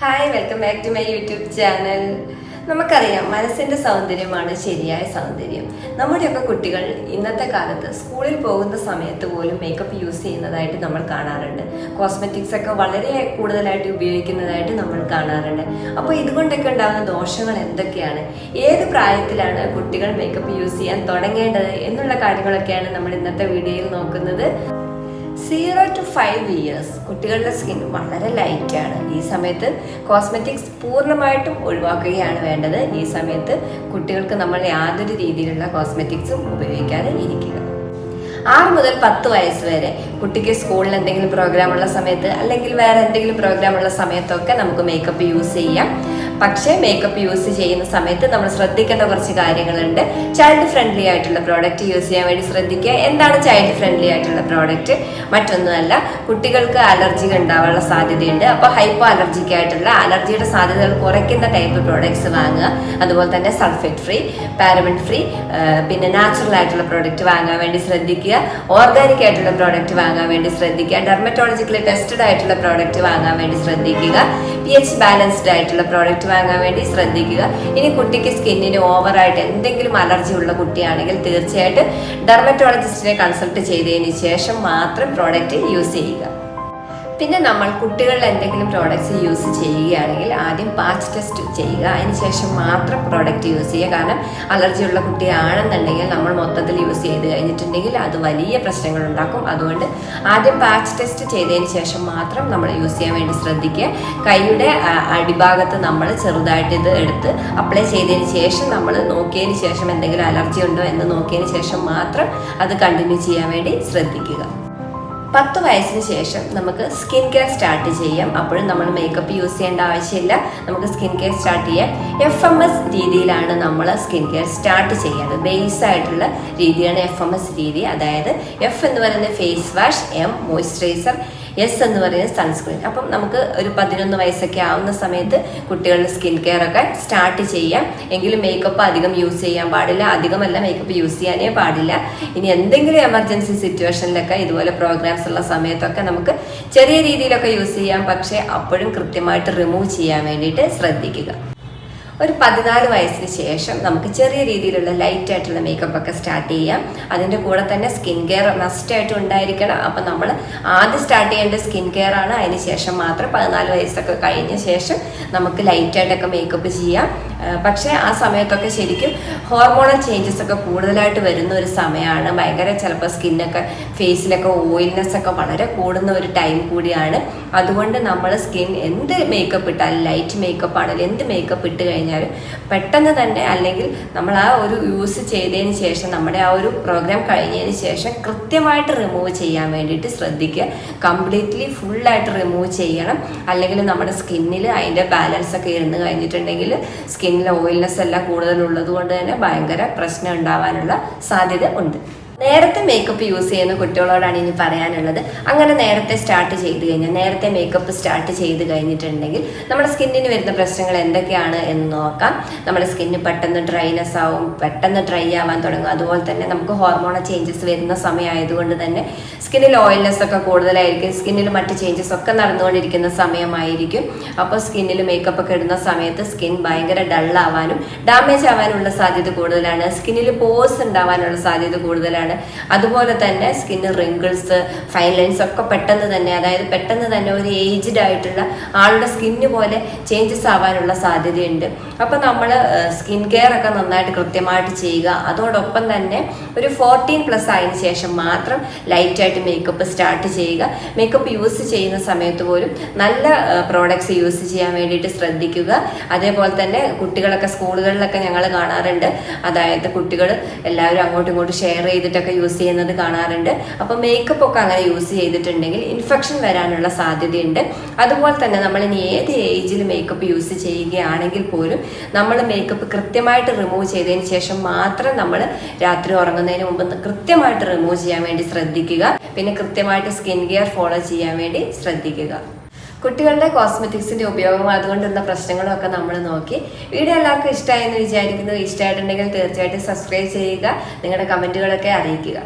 Hi welcome back to my YouTube channel നമുക്കറിയാം മനസ്സിന്റെ സൗന്ദര്യമാണ് ശരിയായ സൗന്ദര്യം. നമ്മുടെയൊക്കെ കുട്ടികൾ ഇന്നത്തെ കാലത്ത് സ്കൂളിൽ പോകുന്ന സമയത്ത് പോലും മേക്കപ്പ് യൂസ് ചെയ്യുന്നതായിട്ട് നമ്മൾ കാണാറുണ്ട്. കോസ്മെറ്റിക്സ് ഒക്കെ വളരെ കൂടുതലായിട്ട് ഉപയോഗിക്കുന്നതായിട്ട് നമ്മൾ കാണാറുണ്ട്. അപ്പോൾ ഇതുകൊണ്ടൊക്കെ ഉണ്ടാകുന്ന ദോഷങ്ങൾ എന്തൊക്കെയാണ്? ഏത് പ്രായത്തിലാണ് കുട്ടികൾ മേക്കപ്പ് യൂസ് ചെയ്യാൻ തുടങ്ങേണ്ടത് എന്നുള്ള കാര്യങ്ങളൊക്കെയാണ് നമ്മൾ ഇന്നത്തെ വീഡിയോയിൽ നോക്കുന്നത്. സീറോ ടു ഫൈവ് ഇയേഴ്സ് കുട്ടികളുടെ സ്കിൻ വളരെ ലൈറ്റാണ് ഈ സമയത്ത് കോസ്മെറ്റിക്സ് പൂർണമായിട്ടും ഒഴിവാക്കുകയാണ് വേണ്ടത്. ഈ സമയത്ത് കുട്ടികൾക്ക് നമ്മൾ യാതൊരു രീതിയിലുള്ള കോസ്മെറ്റിക്സും ഉപയോഗിക്കാതെ ഇരിക്കുക. ആറ് മുതൽ പത്ത് വയസ്സ് വരെ കുട്ടിക്ക് സ്കൂളിൽ എന്തെങ്കിലും പ്രോഗ്രാം ഉള്ള സമയത്ത് അല്ലെങ്കിൽ വേറെ എന്തെങ്കിലും പ്രോഗ്രാം ഉള്ള സമയത്തൊക്കെ നമുക്ക് മേക്കപ്പ് യൂസ് ചെയ്യാം. പക്ഷേ മേക്കപ്പ് യൂസ് ചെയ്യുന്ന സമയത്ത് നമ്മൾ ശ്രദ്ധിക്കേണ്ട കുറച്ച് കാര്യങ്ങളുണ്ട്. ചൈൽഡ് ഫ്രണ്ട്ലി ആയിട്ടുള്ള പ്രോഡക്റ്റ് യൂസ് ചെയ്യാൻ വേണ്ടി ശ്രദ്ധിക്കുക. എന്താണ് ചൈൽഡ് ഫ്രണ്ട്ലി ആയിട്ടുള്ള പ്രോഡക്റ്റ് മറ്റൊന്നുമല്ല കുട്ടികൾക്ക് അലർജി ഉണ്ടാവാനുള്ള സാധ്യതയുണ്ട്. അപ്പോൾ ഹൈപ്പോ അലർജിക്ക് ആയിട്ടുള്ള അലർജിയുടെ സാധ്യതകൾ കുറയ്ക്കുന്ന ടൈപ്പ് പ്രോഡക്ട്സ് വാങ്ങുക. അതുപോലെ തന്നെ സൾഫേറ്റ് ഫ്രീ പാരബൻ ഫ്രീ പിന്നെ നാച്ചുറൽ ആയിട്ടുള്ള പ്രോഡക്റ്റ് വാങ്ങാൻ വേണ്ടി ശ്രദ്ധിക്കുക. ഓർഗാനിക് ആയിട്ടുള്ള പ്രോഡക്റ്റ് വാങ്ങാൻ വേണ്ടി ശ്രദ്ധിക്കുക. ഡെർമറ്റോളജിക്കലി ടെസ്റ്റഡ് ആയിട്ടുള്ള പ്രോഡക്റ്റ് വാങ്ങാൻ വേണ്ടി ശ്രദ്ധിക്കുക. പി എച്ച് ബാലൻസ്ഡ് ആയിട്ടുള്ള പ്രോഡക്റ്റ് വാങ്ങാൻ വേണ്ടി ശ്രദ്ധിക്കുക. ഇനി കുട്ടിക്ക് സ്കിന്നിന് ഓവറായിട്ട് എന്തെങ്കിലും അലർജി ഉള്ള കുട്ടിയാണെങ്കിൽ തീർച്ചയായിട്ടും ഡെർമറ്റോളജിസ്റ്റിനെ കൺസൾട്ട് ചെയ്തതിന് ശേഷം മാത്രം പ്രോഡക്റ്റ് യൂസ് ചെയ്യുക. പിന്നെ നമ്മൾ കുട്ടികളിൽ എന്തെങ്കിലും പ്രോഡക്റ്റ്സ് യൂസ് ചെയ്യുകയാണെങ്കിൽ ആദ്യം പാച്ച് ടെസ്റ്റ് ചെയ്യുക. അതിനുശേഷം മാത്രം പ്രോഡക്റ്റ് യൂസ് ചെയ്യുക. കാരണം അലർജിയുള്ള കുട്ടിയാണെന്നുണ്ടെങ്കിൽ നമ്മൾ മൊത്തത്തിൽ യൂസ് ചെയ്ത് കഴിഞ്ഞിട്ടുണ്ടെങ്കിൽ അത് വലിയ പ്രശ്നങ്ങൾ ഉണ്ടാക്കും. അതുകൊണ്ട് ആദ്യം പാച്ച് ടെസ്റ്റ് ചെയ്തതിന് ശേഷം മാത്രം നമ്മൾ യൂസ് ചെയ്യാൻ വേണ്ടി ശ്രദ്ധിക്കുക. കൈയുടെ അടിഭാഗത്ത് നമ്മൾ ചെറുതായിട്ട് ഇത് എടുത്ത് അപ്ലൈ ചെയ്തതിന് ശേഷം നമ്മൾ നോക്കിയതിന് ശേഷം എന്തെങ്കിലും അലർജി ഉണ്ടോ എന്ന് നോക്കിയതിന് ശേഷം മാത്രം അത് കണ്ടിന്യൂ ചെയ്യാൻ വേണ്ടി ശ്രദ്ധിക്കുക. പത്ത് വയസ്സിന് ശേഷം നമുക്ക് സ്കിൻ കെയർ സ്റ്റാർട്ട് ചെയ്യാം. അപ്പോഴും നമ്മൾ മേക്കപ്പ് യൂസ് ചെയ്യേണ്ട ആവശ്യമില്ല. നമുക്ക് സ്കിൻ കെയർ സ്റ്റാർട്ട് ചെയ്യാം. എഫ് എം എസ് രീതിയിലാണ് നമ്മൾ സ്കിൻ കെയർ സ്റ്റാർട്ട് ചെയ്യുന്നത് ബേസ് ആയിട്ടുള്ള രീതിയാണ് എഫ് എം എസ് രീതി. അതായത് എഫ് എന്ന് പറയുന്നത് face wash M moisturiser S എന്ന് പറയുന്നത് സൺസ്ക്രീൻ അപ്പം നമുക്ക് ഒരു പതിനൊന്ന് വയസ്സൊക്കെ ആവുന്ന സമയത്ത് കുട്ടികളുടെ സ്കിൻ കെയർ ഒക്കെ സ്റ്റാർട്ട് ചെയ്യാം. എങ്കിലും മേക്കപ്പ് അധികം യൂസ് ചെയ്യാൻ പാടില്ല. അധികമല്ല മേക്കപ്പ് യൂസ് ചെയ്യാനേ പാടില്ല. ഇനി എന്തെങ്കിലും എമർജൻസി സിറ്റുവേഷനിലൊക്കെ ഇതുപോലെ പ്രോഗ്രാംസ് ഉള്ള സമയത്തൊക്കെ നമുക്ക് ചെറിയ രീതിയിലൊക്കെ യൂസ് ചെയ്യാം. പക്ഷേ അപ്പോഴും കൃത്യമായിട്ട് റിമൂവ് ചെയ്യാൻ വേണ്ടിയിട്ട് ശ്രദ്ധിക്കുക. ഒരു പതിനാല് വയസ്സിന് ശേഷം നമുക്ക് ചെറിയ രീതിയിലുള്ള ലൈറ്റ് ആയിട്ടുള്ള മേക്കപ്പ് ഒക്കെ സ്റ്റാർട്ട് ചെയ്യാം. അതിന്റെ കൂടെ തന്നെ സ്കിൻ കെയർ മസ്റ്റ് ആയിട്ട് ഉണ്ടായിരിക്കണം. അപ്പം നമ്മൾ ആദ്യം സ്റ്റാർട്ട് ചെയ്യേണ്ട സ്കിൻ കെയർ ആണ്. അതിന് ശേഷം മാത്രം പതിനാല് വയസ്സൊക്കെ കഴിഞ്ഞ ശേഷം നമുക്ക് ലൈറ്റ് ആയിട്ടൊക്കെ മേക്കപ്പ് ചെയ്യാം. പക്ഷേ ആ സമയത്തൊക്കെ ശരിക്കും ഹോർമോണൽ ചേഞ്ചസ് ഒക്കെ കൂടുതലായിട്ട് വരുന്ന ഒരു സമയമാണ്. ഭയങ്കര ചിലപ്പോൾ സ്കിന്നൊക്കെ ഫേസിലൊക്കെ ഓയിൽനെസ് ഒക്കെ വളരെ കൂടുന്ന ഒരു ടൈം കൂടിയാണ്. അതുകൊണ്ട് നമ്മൾ സ്കിൻ എന്ത് മേക്കപ്പ് ഇട്ടാലും ലൈറ്റ് മേക്കപ്പ് ആണെങ്കിലും എന്ത് മേക്കപ്പ് ഇട്ട് കഴിഞ്ഞാലും പെട്ടെന്ന് തന്നെ അല്ലെങ്കിൽ നമ്മൾ ആ ഒരു യൂസ് ചെയ്തതിന് ശേഷം നമ്മുടെ ആ ഒരു പ്രോഗ്രാം കഴിഞ്ഞതിന് ശേഷം കൃത്യമായിട്ട് റിമൂവ് ചെയ്യാൻ വേണ്ടിയിട്ട് ശ്രദ്ധിക്കുക. കംപ്ലീറ്റ്ലി ഫുള്ളായിട്ട് റിമൂവ് ചെയ്യണം. അല്ലെങ്കിൽ നമ്മുടെ സ്കിന്നിൽ അതിന്റെ ബാലൻസ് ഒക്കെ ഇരുന്ന് കഴിഞ്ഞിട്ടുണ്ടെങ്കിൽ സ്കിന്നിലെ ഓയിൽനെസ് എല്ലാം കൂടുതലുള്ളത് കൊണ്ട് തന്നെ ഭയങ്കര പ്രശ്നം ഉണ്ടാവാനുള്ള സാധ്യത ഉണ്ട്. നേരത്തെ മേക്കപ്പ് യൂസ് ചെയ്യുന്ന കുട്ടികളോടാണ് ഇനി പറയാനുള്ളത്. അങ്ങനെ നേരത്തെ സ്റ്റാർട്ട് ചെയ്ത് കഴിഞ്ഞാൽ നേരത്തെ മേക്കപ്പ് സ്റ്റാർട്ട് ചെയ്ത് കഴിഞ്ഞിട്ടുണ്ടെങ്കിൽ നമ്മുടെ സ്കിന്നിന് വരുന്ന പ്രശ്നങ്ങൾ എന്തൊക്കെയാണ് എന്ന് നോക്കാം. നമ്മുടെ സ്കിന്ന് പെട്ടെന്ന് ഡ്രൈനെസ് ആവും പെട്ടെന്ന് ഡ്രൈ ആവാൻ തുടങ്ങും. അതുപോലെ തന്നെ നമുക്ക് ഹോർമോണൽ ചേഞ്ചസ് വരുന്ന സമയമായതുകൊണ്ട് തന്നെ സ്കിന്നിൽ ഓയിൽനെസ് ഒക്കെ കൂടുതലായിരിക്കും. സ്കിന്നിൽ മറ്റ് ചേഞ്ചസ് ഒക്കെ നടന്നുകൊണ്ടിരിക്കുന്ന സമയമായിരിക്കും. അപ്പോൾ സ്കിന്നിൽ മേക്കപ്പ് ഒക്കെ ഇടുന്ന സമയത്ത് സ്കിൻ ഭയങ്കര ഡള്ളാവാനും ഡാമേജ് ആവാനുള്ള സാധ്യത കൂടുതലാണ്. സ്കിന്നിൽ പോസ് ഉണ്ടാവാനുള്ള സാധ്യത കൂടുതലാണ്. അതുപോലെ തന്നെ സ്കിന്ന് റിങ്കിൾസ് ഫൈൻ ലൈൻസ് ഒക്കെ പെട്ടെന്ന് തന്നെ അതായത് പെട്ടെന്ന് തന്നെ ഒരു ഏജ്ഡ് ആയിട്ടുള്ള ആളുടെ സ്കിന്ന് പോലെ ചേഞ്ചസ് ആവാനുള്ള സാധ്യതയുണ്ട്. അപ്പോൾ നമ്മൾ സ്കിൻ കെയർ ഒക്കെ നന്നായിട്ട് കൃത്യമായിട്ട് ചെയ്യുക. അതോടൊപ്പം തന്നെ ഒരു ഫോർട്ടീൻ പ്ലസ് ആയതിനു ശേഷം മാത്രം ലൈറ്റായിട്ട് മേക്കപ്പ് സ്റ്റാർട്ട് ചെയ്യുക. മേക്കപ്പ് യൂസ് ചെയ്യുന്ന സമയത്ത് പോലും നല്ല പ്രോഡക്ട്സ് യൂസ് ചെയ്യാൻ വേണ്ടിയിട്ട് ശ്രദ്ധിക്കുക. അതേപോലെ തന്നെ കുട്ടികളൊക്കെ സ്കൂളുകളിലൊക്കെ ഞങ്ങൾ കാണാറുണ്ട്. അതായത് കുട്ടികൾ എല്ലാവരും അങ്ങോട്ടും ഇങ്ങോട്ടും ഷെയർ ചെയ്തിട്ടൊക്കെ യൂസ് ചെയ്യുന്നത് കാണാറുണ്ട്. അപ്പോൾ മേക്കപ്പ് ഒക്കെ അങ്ങനെ യൂസ് ചെയ്തിട്ടുണ്ടെങ്കിൽ ഇൻഫെക്ഷൻ വരാനുള്ള സാധ്യതയുണ്ട്. അതുപോലെ തന്നെ നമ്മൾ ഇനി ഏത് ഏജിൽ മേക്കപ്പ് യൂസ് ചെയ്യുകയാണെങ്കിൽ പോലും നമ്മൾ മേക്കപ്പ് കൃത്യമായിട്ട് റിമൂവ് ചെയ്തതിന് ശേഷം മാത്രം നമ്മൾ രാത്രി ഉറങ്ങുന്നതിന് മുമ്പ് കൃത്യമായിട്ട് റിമൂവ് ചെയ്യാൻ വേണ്ടി ശ്രദ്ധിക്കുക. പിന്നെ കൃത്യമായിട്ട് സ്കിൻ കെയർ ഫോളോ ചെയ്യാൻ വേണ്ടി ശ്രദ്ധിക്കുക. കുട്ടികളുടെ കോസ്മെറ്റിക്സിന്റെ ഉപയോഗം അതുകൊണ്ടുള്ള പ്രശ്നങ്ങളും ഒക്കെ നമ്മൾ നോക്കി. വീഡിയോ എല്ലാവർക്കും ഇഷ്ടമായി എന്ന് വിചാരിക്കുന്നു. ഇഷ്ടമായിട്ടുണ്ടെങ്കിൽ തീർച്ചയായിട്ടും സബ്സ്ക്രൈബ് ചെയ്യുക. നിങ്ങളുടെ കമന്റുകളൊക്കെ അറിയിക്കുക.